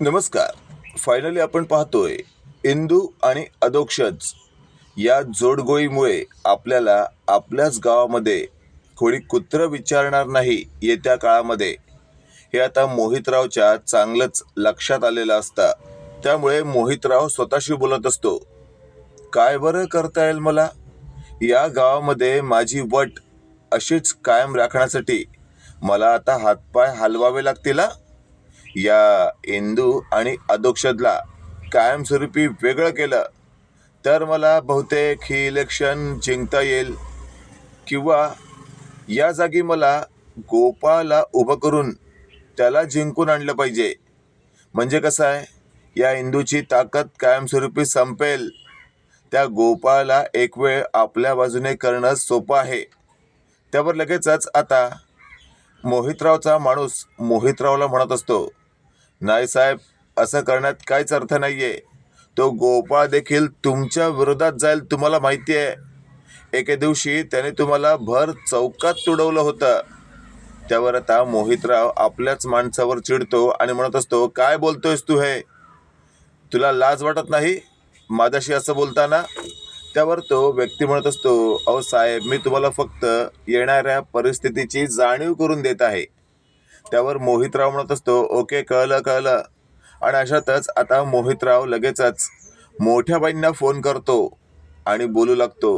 नमस्कार. फायनली आपण पाहतोय इंदू आणि अदोक्षज या जोडगोळीमुळे आपल्याला आपल्याच गावामध्ये कोणी कुत्र विचारणार नाही येत्या काळामध्ये. हे आता मोहितरावच्या चांगलंच लक्षात आलेलं असतं. त्यामुळे मोहितराव स्वतःशी बोलत असतो. काय बरं करता येईल मला? या गावामध्ये माझी वट अशीच कायम राखण्यासाठी मला आता हातपाय हलवावे लागतील या इंदू आणि अधोक्षदला कायमस्वरूपी वेगळं केलं तर मला बहुतेक ही इलेक्शन जिंकता येईल. किंवा या जागी मला गोपाला उभं करून त्याला जिंकून आणलं पाहिजे. म्हणजे कसं आहे या इंदूची ताकद कायमस्वरूपी संपेल. त्या गोपाला एक वेळ आपल्या बाजूने करणं सोपं आहे. त्यावर लगेचच आता मोहितरावचा माणूस मोहितरावला म्हणत असतो नाही साहेब असं करण्यात काहीच अर्थ नाही आहे तो गोपाळ देखील तुमच्या विरोधात जाईल तुम्हाला माहिती आहे. एके दिवशी त्याने तुम्हाला भर चौकात तुडवलं होतं. त्यावर आता मोहितराव आपल्याच माणसावर चिडतो आणि म्हणत असतो काय बोलतोयस तू हे? तुला लाज वाटत नाही? माझ्याशी असं बोलताना? त्यावर तो व्यक्ती म्हणत असतो अहो साहेब मी तुम्हाला फक्त येणाऱ्या परिस्थितीची जाणीव करून देत आहे. त्यावर मोहितराव म्हणत असतो ओके कळलं कळलं. आणि अशातच आता मोहितराव लगेचच मोठ्या बाईंना फोन करतो आणि बोलू लागतो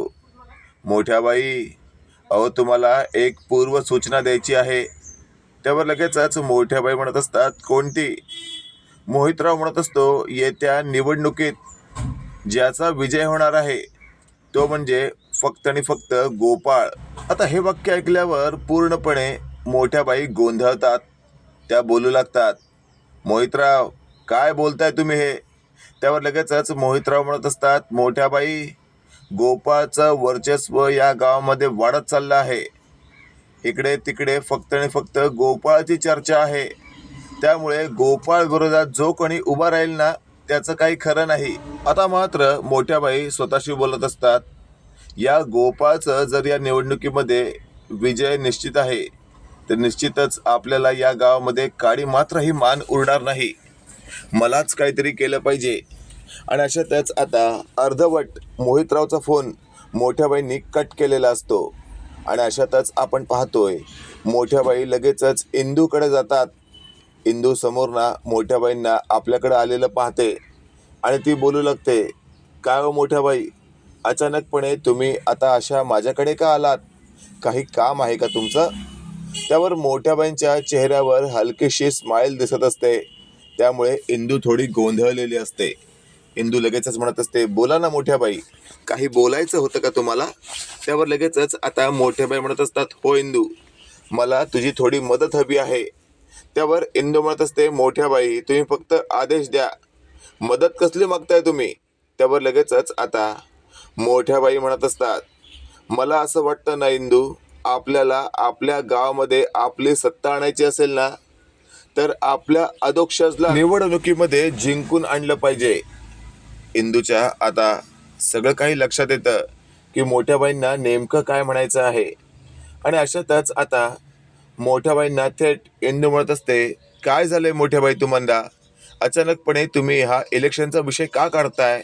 मोठ्या बाई अहो तुम्हाला एक पूर्व सूचना द्यायची आहे. त्यावर लगेचच मोठ्या बाई म्हणत असतात कोणती? मोहितराव म्हणत असतो येत्या निवडणुकीत ज्याचा विजय होणार आहे तो म्हणजे फक्त आणि फक्त गोपाळ. आता हे वाक्य ऐकल्यावर पूर्णपणे मोठ्या बाई गोंधळतात. त्या बोलू लागतात मोहितराव काय बोलताय तुम्ही हे? त्यावर लगेचच मोहितराव म्हणत असतात मोठ्या बाई गोपाळचं वर्चस्व या गावामध्ये वाढत चाललं आहे. इकडे तिकडे फक्त आणि फक्त गोपाळची चर्चा आहे. त्यामुळे गोपाळ विरोधात जो कोणी उभा राहील ना त्याचं काही खरं नाही. आता मात्र मोठ्याबाई स्वतःशी बोलत असतात या गोपाळचं जर या निवडणुकीमध्ये विजय निश्चित आहे तर निश्चितच आपल्याला या गावामध्ये काळी मात्रही मान उरणार नाही. मलाच काहीतरी केलं पाहिजे. आणि अशातच आता अर्धवट मोहितरावचा फोन मोठ्याबाईंनी कट केलेला असतो. आणि अशातच आपण पाहतोय मोठ्याबाई लगेचच इंदूकडे जातात. इंदू समोरना मोठ्याबाईंना आपल्याकडे आलेलं पाहते. आणि ती बोलू लागते काय हो मोठ्याबाई अचानकपणे तुम्ही आता अशा माझ्याकडे का आलात? काही काम आहे का तुमचं? त्यावर मोठ्याबाईंच्या चेहऱ्यावर हलकीशी स्माईल दिसत असते. त्यामुळे इंदू थोडी गोंधळलेली असते. इंदू लगेचच म्हणत असते बोला ना मोठ्याबाई काही बोलायचं होतं का तुम्हाला? त्यावर लगेचच आता मोठ्याबाई म्हणत असतात हो इंदू मला तुझी थोडी मदत हवी आहे. त्यावर इंदू म्हणत असते मोठ्याबाई तुम्ही फक्त आदेश द्या. मदत कसली मागताय तुम्ही? त्यावर लगेचच आता मोठ्याबाई म्हणत असतात मला असं वाटतं ना इंदू आपल्याला आपल्या गावामध्ये आपली सत्ता आणायची असेल ना तर आपल्या अधोक्षजला निवडणुकीमध्ये जिंकून आणलं पाहिजे. इंदूच्या आता सगळं काही लक्षात येतं की मोठ्या बाईंना नेमकं काय म्हणायचं आहे. आणि अशातच आता मोठ्या बाईंना थेट इंदू म्हणत असते काय झालंय मोठ्या बाई तुम्हाला? अचानकपणे तुम्ही हा इलेक्शनचा विषय का काढताय?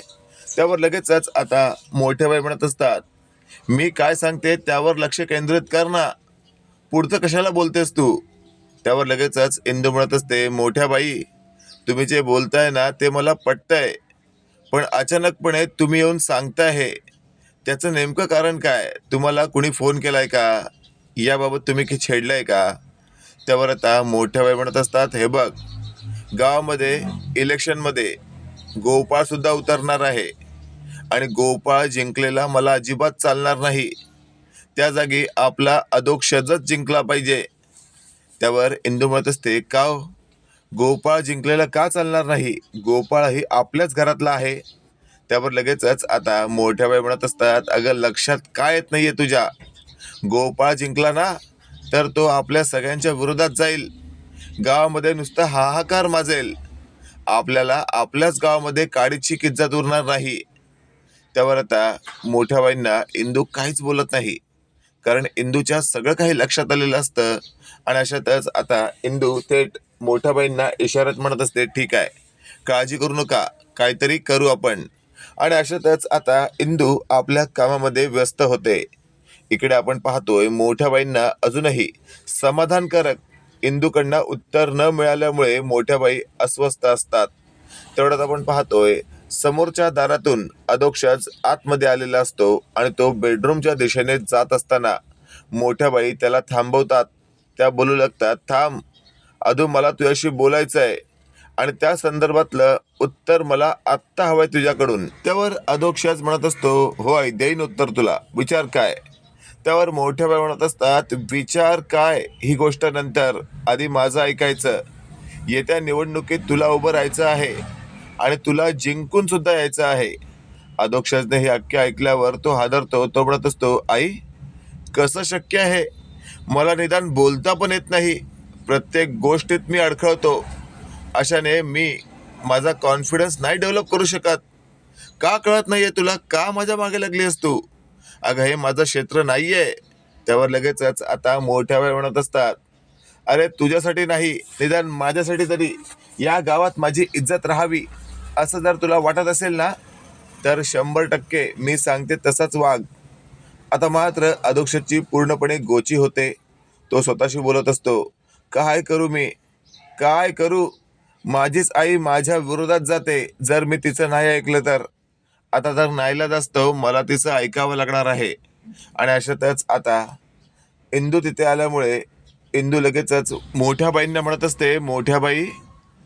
त्यावर लगेचच आता मोठ्या बाई म्हणत असतात मी काय सांगते त्यावर लक्ष केंद्रित कर ना. पुढचं कशाला बोलतेस तू? त्यावर लगेचच इंदू म्हणत असते मोठ्या बाई तुम्ही जे बोलताय ना ते मला पटतंय. पण अचानकपणे तुम्ही येऊन सांगताय हे. त्याचं नेमकं कारण काय? तुम्हाला कुणी फोन केलाय का? याबाबत तुम्ही की छेडलंय का? त्यावर आता मोठ्या बाई म्हणत असतात हे बघ गावामध्ये इलेक्शनमध्ये गोपाळसुद्धा उतरणार आहे. आणि गोपाळ जिंकलेला मला अजिबात चालणार नाही. त्या जागी आपला अधोक्षजच जिंकला पाहिजे. त्यावर इंदू म्हणत असते का हो? गोपाळ जिंकलेला का चालणार नाही? गोपाळ ही आपल्याच घरातला आहे. त्यावर लगेचच आता मोठ्या बाई म्हणत असतात अगं लक्षात काय येत नाहीये तुझ्या? गोपाळ जिंकला ना तर तो आपल्या सगळ्यांच्या विरोधात जाईल. गावामध्ये नुसता हाहाकार माजेल. आपल्याला आपल्याच गावामध्ये काडीची किज्जत उरणार नाही. त्यावर आता मोठ्या बाईंना इंदू काहीच बोलत नाही. कारण इंदूच्या सगळं काही लक्षात आलेलं असतं आणि अशातच आता इंदू थेट मोठ्या बाईंना इशाऱ्यात म्हणत असते ठीक आहे काळजी करू नका काहीतरी करू आपण. आणि अशातच आता इंदू आपल्या कामामध्ये व्यस्त होते. इकडे आपण पाहतोय मोठ्या बाईंना अजूनही समाधानकारक इंदूकडनं उत्तर न मिळाल्यामुळे मोठ्या बाई अस्वस्थ असतात. तेवढ्यात आपण पाहतोय समोरच्या दारातून अधोक्षज आतमध्ये आलेला असतो आणि तो बेडरूमच्या दिशेने जात असताना मोठ्या बाई त्याला थांबवतात. त्या बोलू लागतात थांब अधू मला तुझ्याशी बोलायचं आहे आणि त्या संदर्भातलं उत्तर मला आत्ता हवंय तुझ्याकडून. त्यावर अधोक्षज म्हणत असतो हो आई देईन उत्तर तुला. विचार काय? त्यावर मोठ्या बाई म्हणत असतात विचार काय? ही गोष्ट नंतर आधी माझं ऐकायचं. येत्या निवडणुकीत तुला उभं राहायचं आहे. आणि तुला जिंकून सुद्धा यायचं आहे. अधोक्षजने हे अख्खे ऐकल्यावर तो हादरतो तो म्हणत असतो आई कसं शक्य आहे? मला निदान बोलता पण येत नाही. प्रत्येक गोष्टीत मी अडखळतो. अशाने मी माझा कॉन्फिडन्स नाही डेव्हलप करू शकत. का कळत नाहीये तुला? का माझ्या मागे लागली आहेस तू? अगं हे माझं क्षेत्र नाहीये. त्यावर लगेचच आता मोठ्या वेळ म्हणत असतात अरे तुझ्यासाठी नाही निदान माझ्यासाठी तरी. या गावात माझी इज्जत राहावी. असं जर तुला वाटत असेल ना तर शंभर टक्के मी सांगते तसाच वाघ. आता मात्र अधोक्षची पूर्णपणे गोची होते. तो स्वतःशी बोलत असतो काय करू मी? काय करू? माझीच आई माझ्या विरोधात जाते जर मी तिचं नाही ऐकलं तर. आता जर नाईलाज असतो मला तिचं ऐकावं लागणार आहे. आणि अशातच आता इंदू तिथे आल्यामुळे इंदू लगेचच मोठ्या बाईंना म्हणत असते मोठ्या बाई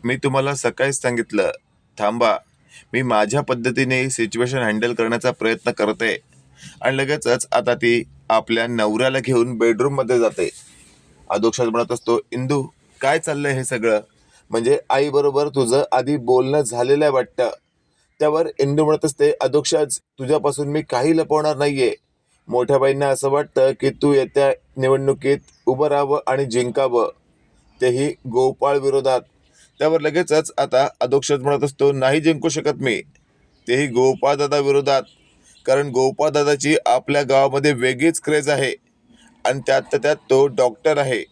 मी तुम्हाला सकाळीच सांगितलं थांबा मी माझ्या पद्धतीने सिच्युएशन हँडल करण्याचा प्रयत्न करते. आणि लगेचच आता ती आपल्या नवऱ्याला घेऊन बेडरूममध्ये जाते. अधोक्षात म्हणत असतो इंदू काय चाललंय हे सगळं? म्हणजे आईबरोबर तुझं आधी बोलणं झालेलं आहे वाटतं. त्यावर इंदू म्हणत असते अधोक्षाज तुझ्यापासून मी काही लपवणार नाहीये. मोठ्या बाईंना असं वाटतं की तू येत्या निवडणुकीत उभं राहावं आणि जिंकावं. तेही गोपाळ विरोधात. त्यावर लगेचच आता अधोक्षज म्हणत असतो नाही जिंकू शकत मी. तेही गोपाळदादा विरोधात. कारण गोपाळदादाची आपल्या गावामध्ये वेगळीच क्रेज आहे. आणि त्यात त्यात तो डॉक्टर आहे.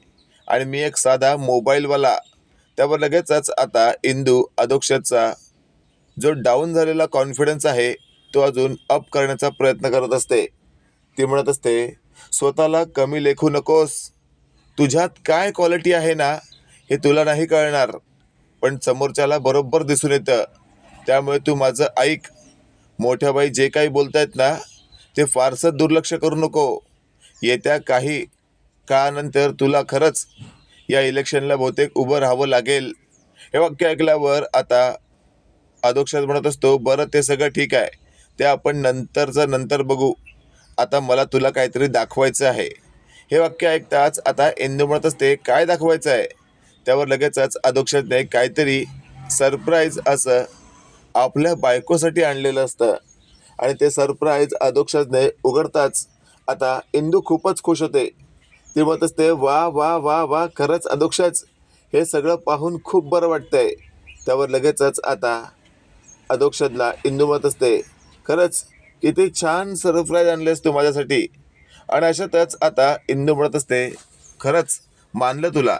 आणि मी एक साधा मोबाईलवाला त्यावर लगेचच आता इंदू अधोक्षजचा जो डाऊन झालेला कॉन्फिडन्स आहे तो अजून अप करण्याचा प्रयत्न करत असते. ती म्हणत असते स्वतःला कमी लेखू नकोस. तुझ्यात काय क्वालिटी आहे ना हे तुला नाही कळणार. पण समोरच्याला बरोबर दिसून येतं. त्यामुळे तू माझं ऐक. मोठ्या बाई जे काही बोलतायत ना ते फारसं दुर्लक्ष करू नको. येत्या काही काळानंतर तुला खरंच या इलेक्शनला बहुतेक उभं राहावं लागेल. हे वाक्य ऐकल्यावर आता अधोक्षात म्हणत असतो बरं ते सगळं ठीक आहे. ते आपण नंतरचं नंतर बघू. आता मला तुला काहीतरी दाखवायचं आहे. हे वाक्य ऐकताच आता इंदू म्हणत असते काय दाखवायचं आहे? त्यावर लगेचच अधोक्षातने काहीतरी सरप्राईज असं आपल्या बायकोसाठी आणलेलं असतं. आणि ते सरप्राईज अधोक्षातने उघडताच आता इंदू खूपच खुश होते. ती म्हणत असते वा वा वा वा खरंच अधोक्षाच. हे सगळं पाहून खूप बरं वाटतंय. त्यावर लगेचच आता अधोक्षदला इंदू म्हणत असते खरंच किती छान सरप्राईज आणलेस तू माझ्यासाठी. आणि अशातच आता इंदू म्हणत असते खरंच मानलं तुला.